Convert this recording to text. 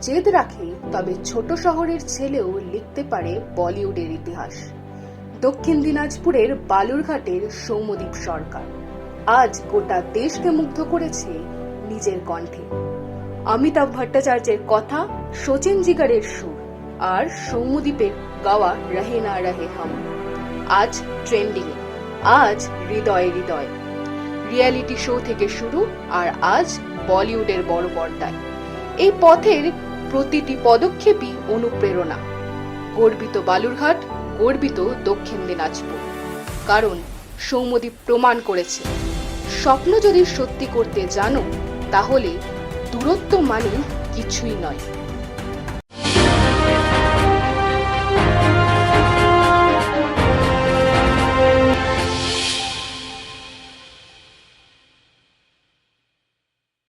জেদ রাখে, তবে ছোট শহরের ছেলেও লিখতে পারে বলিউডের ইতিহাস। দক্ষিণ দিনাজপুরের বালুরঘাটের সৌম্যদীপ সরকার। আজ গোটা দেশকে মুগ্ধ করেছে নিজের কণ্ঠে। অমিতাভ ভট্টাচার্যের কথা, শচীন জিগারের সুর আর সৌম্যদীপের গাওয়া রহে না রহে হাম। আজ ট্রেন্ডিং, আজ হৃদয়ে হৃদয়। রিয়েলিটি শো থেকে শুরু আর আজ বলিউডের বড় পর্দায়। এই পথের প্রতিটি পদক্ষেপই অনুপ্রেরণা। গর্বিত বালুরঘাট, গর্বিত দক্ষিণ দিনাজপুর। কারণ সৌম্যদীপ প্রমাণ করেছে। স্বপ্ন যদি সত্যি করতে জানো, তাহলে দূরত্ব মানে কিছুই নয়।